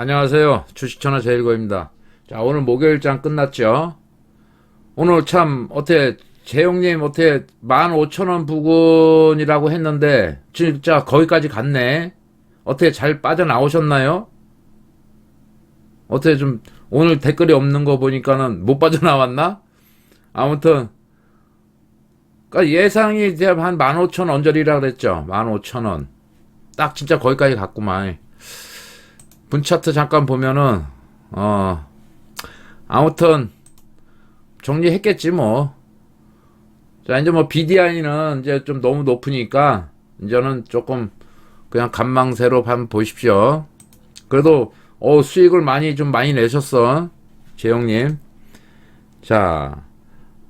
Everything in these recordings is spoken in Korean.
안녕하세요. 주식천하 제일거입니다. 자, 오늘 목요일장 끝났죠? 오늘 참, 어떻게, 재용님, 어떻게, 15,000원 부근이라고 했는데, 진짜 거기까지 갔네? 어떻게 잘 빠져나오셨나요? 어떻게 좀, 오늘 댓글이 없는 거 보니까는 못 빠져나왔나? 아무튼, 그러니까 예상이 이제 한 15,000 언저리라 그랬죠. 15,000원. 딱 진짜 거기까지 갔구만. 분차트 잠깐 보면은 어 아무튼 정리했겠지 뭐. 자 이제 뭐 BDI는 이제 좀 너무 높으니까 이제는 조금 그냥 간망새로 한번 보십시오. 그래도 어 수익을 많이 좀 많이 내셨어 재영님. 자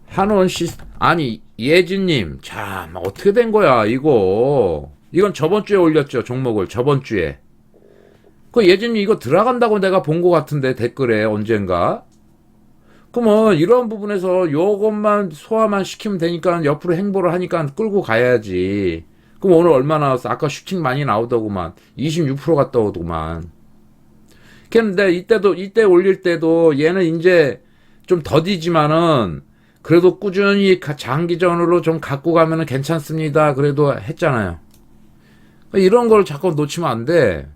한원 시 아니 예진님 참 어떻게 된 거야 이거 이건 저번 주에 올렸죠 종목을 저번 주에. 그 예진이 이거 들어간다고 내가 본 것 같은데 댓글에 언젠가. 그러면 이런 부분에서 요것만 소화만 시키면 되니까 옆으로 행보를 하니까 끌고 가야지. 그럼 오늘 얼마 나왔어? 아까 슈팅 많이 나오더구만. 26% 갔다 오더구만. 근데 이때도 이때 올릴 때도 얘는 이제 좀 더디지만은 그래도 꾸준히 가- 장기전으로 좀 갖고 가면은 괜찮습니다. 그래도 했잖아요. 이런 걸 자꾸 놓치면 안 돼.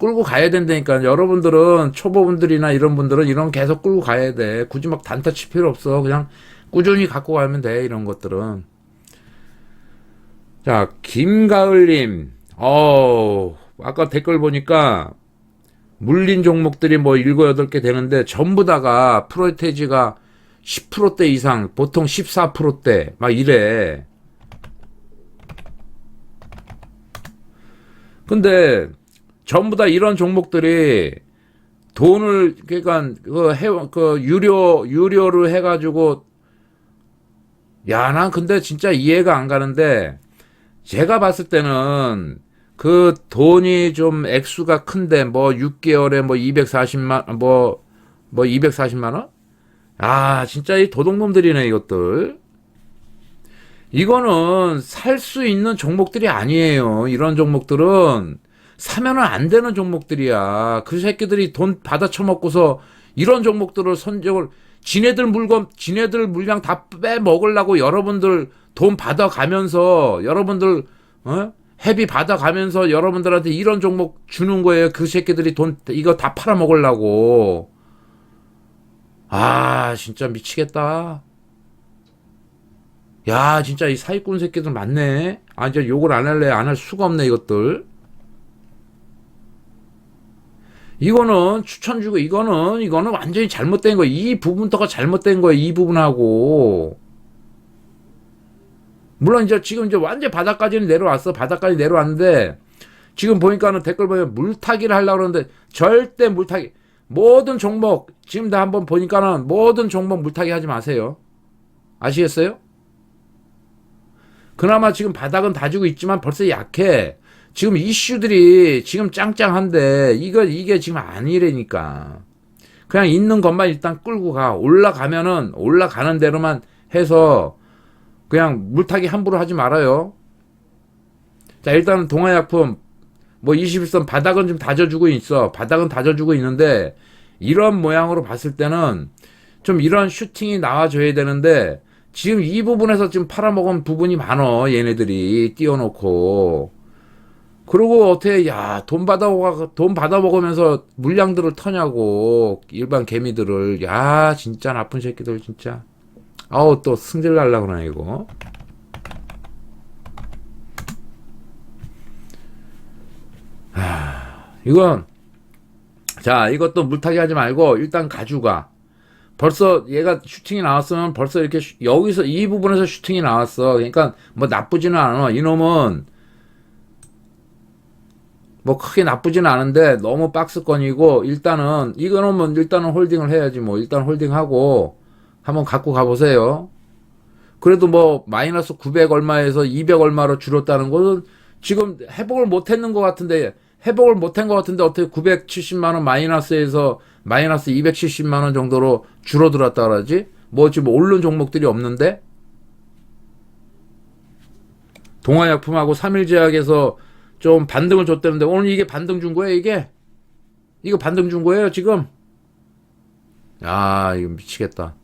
끌고 가야 된다니까. 여러분들은 초보분들이나 이런 분들은 이런 거 계속 끌고 가야 돼. 굳이 막 단타 칠 필요 없어. 그냥 꾸준히 갖고 가면 돼. 이런 것들은. 자, 김가을님. 어 아까 댓글 보니까 물린 종목들이 뭐 7, 8개 되는데 전부 다가 프로테지가 10%대 이상, 보통 14%대, 막 이래. 근데 전부 다 이런 종목들이 돈을 그러니까 그 해, 그 유료 유료를 해가지고 야 난 근데 진짜 이해가 안 가는데 제가 봤을 때는 그 돈이 좀 액수가 큰데 뭐 6개월에 뭐 240만 뭐뭐 240만 원? 아 진짜 이 도둑놈들이네 이것들. 이거는 살 수 있는 종목들이 아니에요. 이런 종목들은 사면은 안 되는 종목들이야. 그 새끼들이 돈 받아 처먹고서 이런 종목들을 선적을 지네들 물건, 지네들 물량 다 빼먹으려고 여러분들 돈 받아가면서 여러분들 어? 회비 받아가면서 여러분들한테 이런 종목 주는 거예요. 그 새끼들이 돈 이거 다 팔아먹으려고. 아 진짜 미치겠다. 야 진짜 이 사기꾼 새끼들 많네. 아 이제 욕을 안 할래 안 할 수가 없네 이것들. 이거는 추천 주고 이거는 이거는 완전히 잘못된 거야. 이 부분부터가 잘못된 거야. 이 부분하고. 물론 이제 지금 이제 완전 바닥까지는 내려왔어. 바닥까지 내려왔는데 지금 보니까는 댓글 보면 물타기를 하려고 그러는데 절대 물타기 모든 종목 지금 다 한번 보니까는 모든 종목 물타기 하지 마세요. 아시겠어요? 그나마 지금 바닥은 다지고 있지만 벌써 약해. 지금 이슈들이 지금 짱짱한데 이거 이게 지금 아니라니까. 그냥 있는 것만 일단 끌고 가. 올라가면은 올라가는 대로만 해서 그냥 물타기 함부로 하지 말아요. 자, 일단은 동아약품 뭐 21선 바닥은 좀 다져주고 있어. 바닥은 다져주고 있는데 이런 모양으로 봤을 때는 좀 이런 슈팅이 나와줘야 되는데 지금 이 부분에서 지금 팔아먹은 부분이 많어. 얘네들이 띄워놓고. 그리고 어떻게 야 돈 받아 돈 받아 먹으면서 물량들을 터냐고 일반 개미들을. 야 진짜 나쁜 새끼들 진짜. 아우 또 승질 날라 그러네 이거. 하, 이건 자 이것도 물타기 하지 말고 일단 가져가 벌써 얘가 슈팅이 나왔으면 벌써 이렇게 슈- 여기서 이 부분에서 슈팅이 나왔어. 그러니까 뭐 나쁘지는 않아. 이놈은 뭐 크게 나쁘지는 않은데 너무 박스권이고 일단은 이거는 뭐 일단은 홀딩을 해야지 뭐 일단 홀딩하고 한번 갖고 가보세요. 그래도 뭐 마이너스 900 얼마에서 200 얼마로 줄었다는 것은 지금 회복을 못했는 것 같은데 회복을 못한 것 같은데 어떻게 970만 원 마이너스에서 마이너스 270만 원 정도로 줄어들었다 그러지? 뭐 지금 오른 종목들이 없는데 동아약품하고 삼일제약에서 좀 반등을 줬다는데 오늘 이게 반등 준 거예요 이게 이거 반등 준 거예요, 지금? 아, 이거 미치겠다.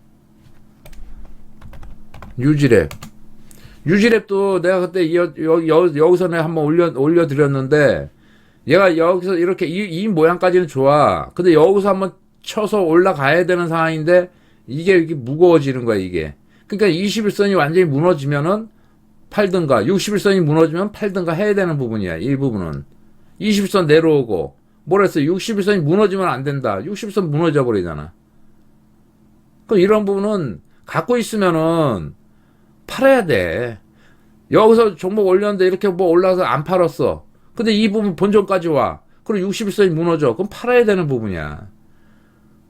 유지랩. 유지랩도 내가 그때 여, 여, 여, 여기서 내가 한번 올려, 올려드렸는데, 얘가 여기서 이렇게 이, 이 모양까지는 좋아. 근데 여기서 한번 쳐서 올라가야 되는 상황인데, 이게 이렇게 무거워지는 거야, 이게. 그러니까 21선이 완전히 무너지면은 팔든가, 61선이 무너지면 팔든가 해야 되는 부분이야, 이 부분은. 21선 내려오고, 뭐랬어? 61선이 무너지면 안 된다. 60선 무너져 버리잖아. 그럼 이런 부분은 갖고 있으면은 팔아야 돼. 여기서 종목 올렸는데 이렇게 뭐 올라서 안 팔았어. 근데 이 부분 본전까지 와. 그리고 61선이 무너져. 그럼 팔아야 되는 부분이야.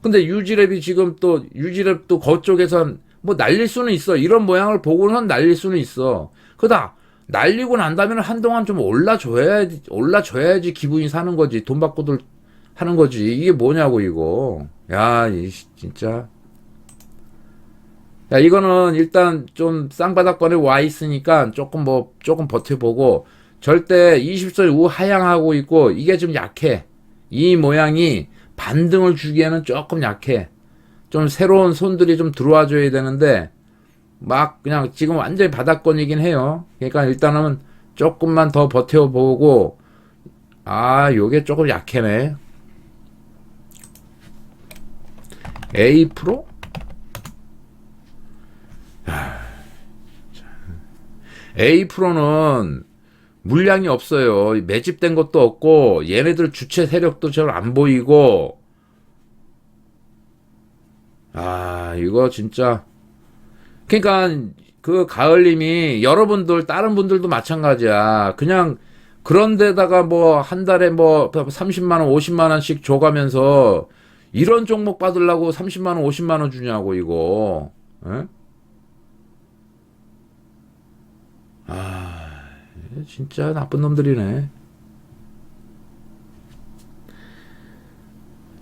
근데 유지랩이 지금 또 유지랩도 거쪽에선 뭐 날릴 수는 있어. 이런 모양을 보고는 날릴 수는 있어. 그다 날리고 난다면 한동안 좀 올라줘야지 올라줘야지 기분이 사는 거지. 돈 받고들 하는 거지. 이게 뭐냐고 이거. 야, 이 진짜. 야, 이거는 일단 좀 쌍바닥권에 와 있으니까 조금 뭐, 조금 버텨보고, 절대 20선 우 하향하고 있고, 이게 좀 약해. 이 모양이 반등을 주기에는 조금 약해. 좀 새로운 손들이 좀 들어와 줘야 되는데, 막 그냥 지금 완전히 바닥권이긴 해요. 그러니까 일단은 조금만 더 버텨보고, 아, 요게 조금 약해네. A 프로? A 프로는 물량이 없어요. 매집된 것도 없고 얘네들 주체 세력도 잘 안 보이고 아 이거 진짜 그러니까 그 가을님이 여러분들 다른 분들도 마찬가지야. 그냥 그런 데다가 뭐 한 달에 뭐 30만 원, 50만 원씩 줘가면서 이런 종목 받으려고 30만 원, 50만 원 주냐고 이거. 에? 아, 진짜 나쁜 놈들이네.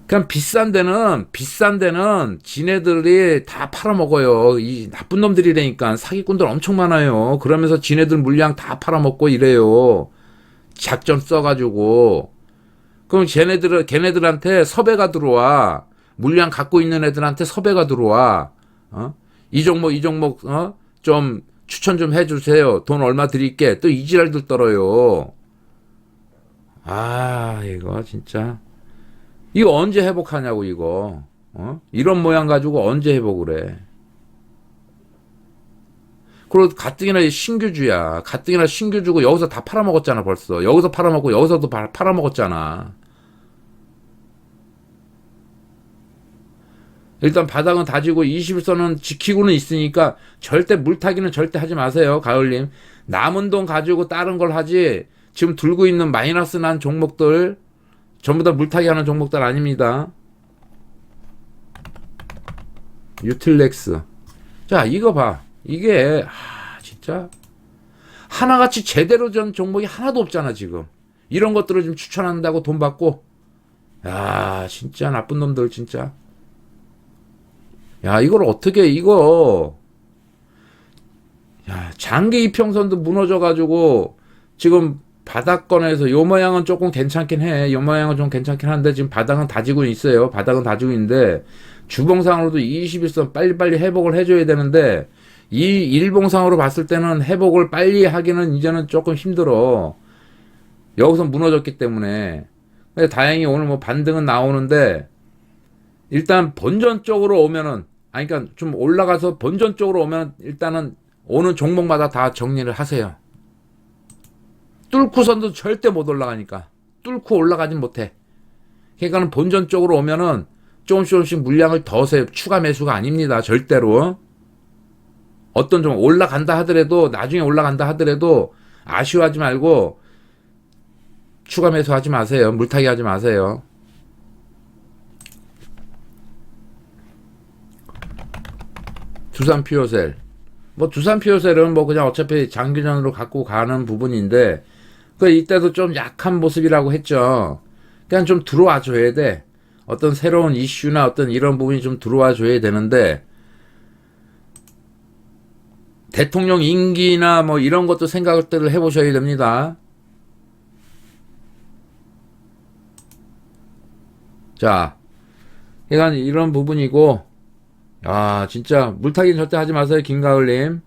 그냥 비싼 데는 비싼 데는 지네들이 다 팔아먹어요. 이 나쁜 놈들이라니까 사기꾼들 엄청 많아요. 그러면서 지네들 물량 다 팔아먹고 이래요. 작전 써가지고 그럼 쟤네들 걔네들한테 섭외가 들어와 물량 갖고 있는 애들한테 섭외가 들어와. 어? 이 종목 이 종목 어? 좀 추천 좀 해주세요. 돈 얼마 드릴게. 또 이지랄들 떨어요. 아, 이거 진짜. 이거 언제 회복하냐고, 이거. 어? 이런 모양 가지고 언제 회복을 해. 그리고 가뜩이나 신규주야. 가뜩이나 신규주고 여기서 다 팔아먹었잖아, 벌써. 여기서 팔아먹고 여기서도 파- 팔아먹었잖아. 일단 바닥은 다지고 21선은 지키고는 있으니까 절대 물타기는 절대 하지 마세요. 가을님. 남은 돈 가지고 다른 걸 하지 지금 들고 있는 마이너스 난 종목들 전부 다 물타기 하는 종목들 아닙니다. 유틸렉스. 자, 이거 봐. 이게 아, 진짜 하나같이 제대로 된 종목이 하나도 없잖아, 지금. 이런 것들을 좀 추천한다고 돈 받고 야, 진짜 나쁜 놈들 진짜. 야, 이걸 어떻게, 이거, 야, 장기 이평선도 무너져가지고, 지금 바닥권에서 요 모양은 조금 괜찮긴 해. 요 모양은 좀 괜찮긴 한데, 지금 바닥은 다지고 있어요. 바닥은 다지고 있는데, 주봉상으로도 21선 빨리빨리 회복을 해줘야 되는데, 이 일봉상으로 봤을 때는 회복을 빨리 하기는 이제는 조금 힘들어. 여기서 무너졌기 때문에. 근데 다행히 오늘 뭐 반등은 나오는데, 일단 본전 쪽으로 오면은 아니 그러니까 좀 올라가서 본전 쪽으로 오면 일단은 오는 종목마다 다 정리를 하세요. 뚫고선도 절대 못 올라가니까 뚫고 올라가진 못해. 그러니까는 본전 쪽으로 오면은 조금씩 조금씩 물량을 더 세, 추가 매수가 아닙니다. 절대로. 어떤 좀 올라간다 하더라도 나중에 올라간다 하더라도 아쉬워하지 말고 추가 매수하지 마세요. 물타기 하지 마세요. 두산 피오셀. 뭐 두산 피오셀은 뭐 그냥 어차피 장기전으로 갖고 가는 부분인데 그 이때도 좀 약한 모습이라고 했죠. 그냥 좀 들어와 줘야 돼. 어떤 새로운 이슈나 어떤 이런 부분이 좀 들어와 줘야 되는데 대통령 임기나 뭐 이런 것도 생각들을 해보셔야 됩니다. 자, 이런 부분이고, 아, 진짜 물타기는 절대 하지 마세요, 김가을님.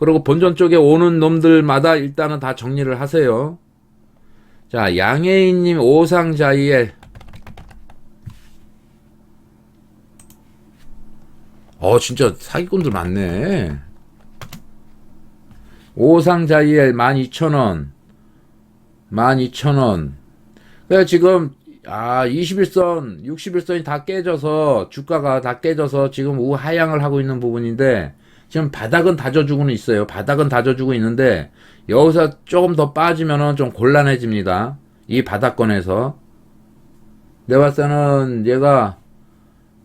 그리고 본전 쪽에 오는 놈들마다 일단은 다 정리를 하세요. 자, 양혜인님 오상자이엘. 어, 진짜 사기꾼들 많네. 오상자이엘 12,000원. 12,000원. 그래, 지금, 아, 21선, 61선이 다 깨져서, 주가가 다 깨져서 지금 우하향을 하고 있는 부분인데, 지금 바닥은 다져주고는 있어요. 바닥은 다져주고 있는데, 여기서 조금 더 빠지면은 좀 곤란해집니다. 이 바닥권에서. 내가 봤을 때는 얘가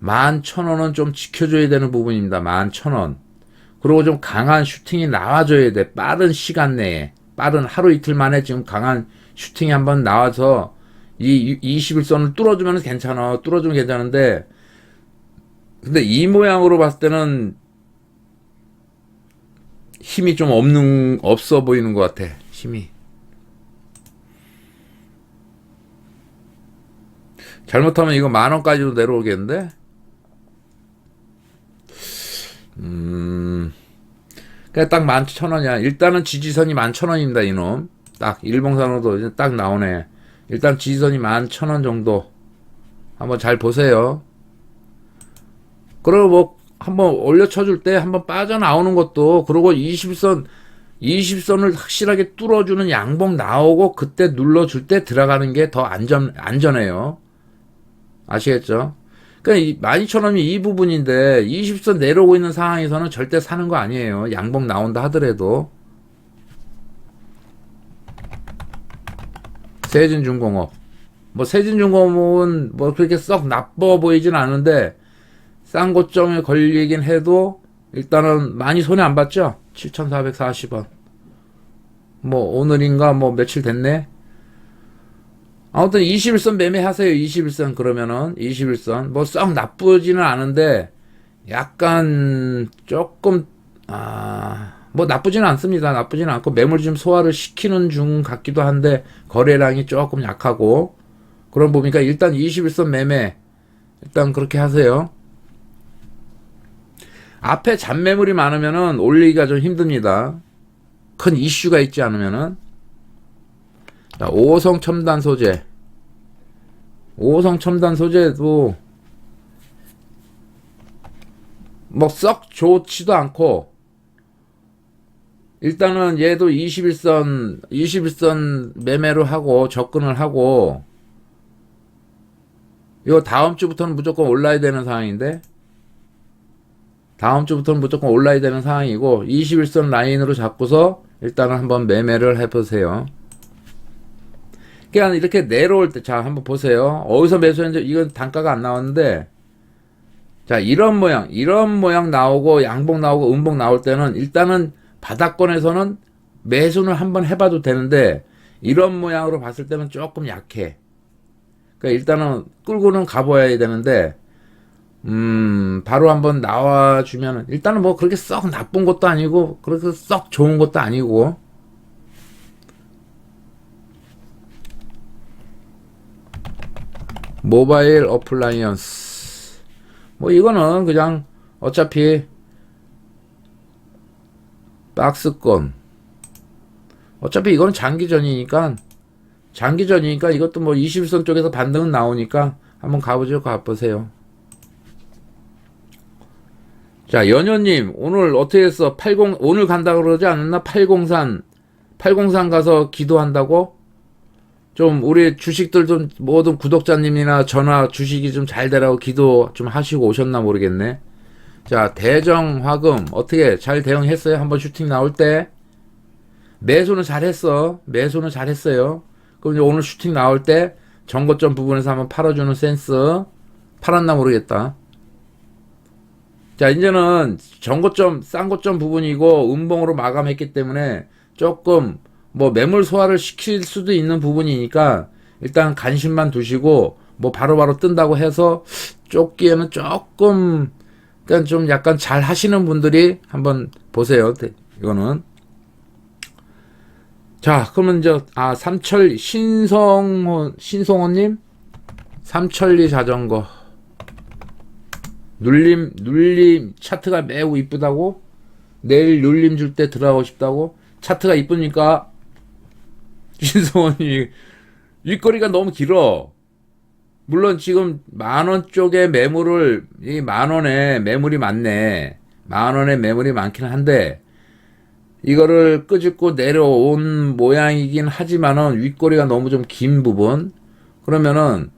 11,000원은 좀 지켜줘야 되는 부분입니다. 11,000원. 그리고 좀 강한 슈팅이 나와줘야 돼. 빠른 시간 내에. 빠른 하루 이틀 만에 지금 강한 슈팅이 한번 나와서 이 21선을 뚫어주면 괜찮아. 뚫어주면 괜찮은데, 근데 이 모양으로 봤을 때는 힘이 좀 없는, 없어 보이는 것 같아. 힘이. 잘못하면 이거 만 원까지도 내려오겠는데? 음, 그냥 딱 만 천 원이야. 일단은 지지선이 만 천 원입니다, 이놈. 딱, 일봉산으로도 이제 딱 나오네. 일단 지지선이 만 천 원 정도. 한번 잘 보세요. 그리고 뭐, 한번 올려 쳐줄 때 한번 빠져나오는 것도, 그리고 20선, 20선을 확실하게 뚫어주는 양봉 나오고, 그때 눌러줄 때 들어가는 게 더 안전, 안전해요. 아시겠죠? 그러니까 12,000원이 이 부분인데 20선 내려오고 있는 상황에서는 절대 사는 거 아니에요. 양봉 나온다 하더라도. 세진중공업. 뭐 세진중공업은 뭐 그렇게 썩 나빠 보이진 않은데 싼 고점에 걸리긴 해도 일단은 많이 손해 안 봤죠? 7,440원. 뭐 오늘인가 뭐 며칠 됐네. 아무튼 21선 매매하세요. 21선 그러면은 21선 뭐 썩 나쁘지는 않은데 약간 조금 아 뭐 나쁘지는 않습니다. 나쁘지는 않고 매물 좀 소화를 시키는 중 같기도 한데 거래량이 조금 약하고 그런 부분이니까 일단 21선 매매 일단 그렇게 하세요. 앞에 잔매물이 많으면은 올리기가 좀 힘듭니다. 큰 이슈가 있지 않으면은 자, 5호성 첨단 소재. 5호성 첨단 소재도 뭐 썩 좋지도 않고 일단은 얘도 21선 21선 매매로 하고 접근을 하고 이거 다음 주부터는 무조건 올라야 되는 상황인데 다음 주부터는 무조건 올라야 되는 상황이고 21선 라인으로 잡고서 일단은 한번 매매를 해보세요. 그냥 이렇게 내려올 때, 자, 한번 보세요. 어디서 매수했는지, 이건 단가가 안 나왔는데, 자, 이런 모양, 이런 모양 나오고, 양봉 나오고, 음봉 나올 때는, 일단은 바닥권에서는 매수는 한번 해봐도 되는데, 이런 모양으로 봤을 때는 조금 약해. 그러니까 일단은 끌고는 가봐야 되는데, 음, 바로 한번 나와주면은, 일단은 뭐 그렇게 썩 나쁜 것도 아니고, 그렇게 썩 좋은 것도 아니고, 모바일 어플라이언스. 뭐 이거는 그냥 어차피 박스권. 어차피 이거는 장기전이니까 장기전이니까 이것도 뭐 21선 쪽에서 반등은 나오니까 한번 가보죠. 가보세요. 자, 연현님, 오늘 어떻게 했어? 80, 오늘 간다 그러지 않았나? 803, 803 가서 기도한다고? 좀 우리 주식들 좀 모든 구독자님이나 전화 주식이 좀 잘 되라고 기도 좀 하시고 오셨나 모르겠네. 자, 대정 화금 어떻게 잘 대응했어요? 한번 슈팅 나올 때 매수는 잘했어. 매수는 잘했어요. 그럼 이제 오늘 슈팅 나올 때 정거점 부분에서 한번 팔아주는 센스 팔았나 모르겠다. 자, 이제는 정거점, 싼거점 부분이고 음봉으로 마감했기 때문에 조금 뭐 매물 소화를 시킬 수도 있는 부분이니까 일단 관심만 두시고 뭐 바로바로 뜬다고 해서 쫓기에는 조금 일단 좀 약간 잘 하시는 분들이 한번 보세요. 네, 이거는 자 그러면 이제 아 삼철 신성호 신성호님 삼천리 자전거. 눌림, 눌림 차트가 매우 이쁘다고? 내일 눌림 줄 때 들어가고 싶다고? 차트가 이쁘니까 신성원이 윗거리가 너무 길어. 물론 지금 만원 쪽에 매물을 이 만 원에 매물이 많네. 만 원에 매물이 많긴 한데 이거를 끄집고 내려온 모양이긴 하지만은 윗거리가 너무 좀 긴 부분 그러면은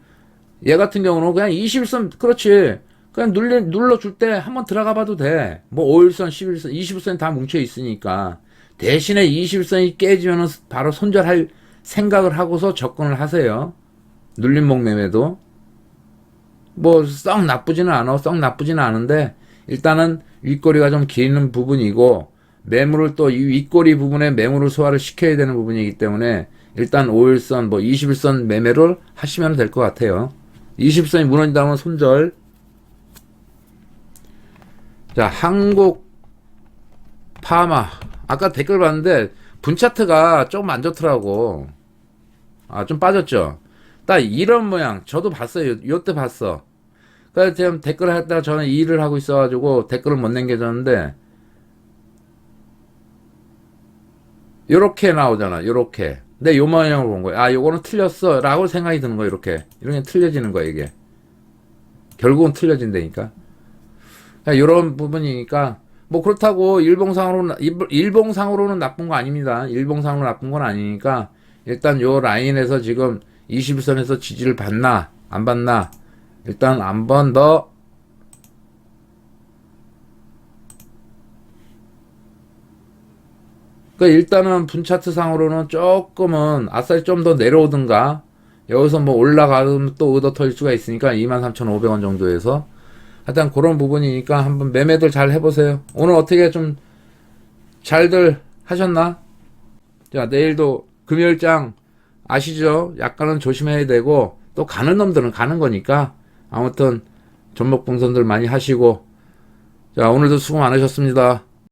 얘 같은 경우는 그냥 21선 그렇지 그냥 눌러 눌러줄 때 한번 들어가 봐도 돼. 뭐 5일선, 11선, 20선 다 뭉쳐 있으니까 대신에 21선이 깨지면은 바로 손절할 생각을 하고서 접근을 하세요. 눌림목 매매도 뭐 썩 나쁘지는 않아, 썩 나쁘지는 않은데 일단은 윗꼬리가 좀 기는 부분이고 매물을 또 이 윗꼬리 부분에 매물을 소화를 시켜야 되는 부분이기 때문에 일단 5일선, 뭐 21선 매매를 하시면 될 것 같아요. 20선이 무너진다면 손절. 자, 한국 파마. 아까 댓글 봤는데 분차트가 조금 안 좋더라고. 아, 좀 빠졌죠. 딱 이런 모양. 저도 봤어요. 요때 봤어. 그래서 지금 댓글을 했다가 저는 일을 하고 있어가지고 댓글을 못 남겨줬는데 요렇게 나오잖아. 요렇게. 근데 요 모양으로 본 거야. 아, 요거는 틀렸어. 라고 생각이 드는 거야. 이렇게. 이렇게 틀려지는 거야, 이게. 결국은 틀려진다니까. 요런 부분이니까 뭐 그렇다고 일봉상으로는 일- 일봉상으로는 나쁜 거 아닙니다. 일봉상으로 나쁜 건 아니니까 일단 요 라인에서 지금 21선에서 지지를 받나 안 받나 일단 한 번 더 그러니까 일단은 분차트 상으로는 조금은 아싸리 좀 더 내려오든가 여기서 뭐 올라가면 또 얻어 털릴 수가 있으니까 23,500원 정도에서 하여튼 그런 부분이니까 한번 매매들 잘 해보세요. 오늘 어떻게 좀 잘들 하셨나? 자, 내일도 금요일장 아시죠? 약간은 조심해야 되고 또 가는 놈들은 가는 거니까 아무튼 전목봉선들 많이 하시고 자, 오늘도 수고 많으셨습니다.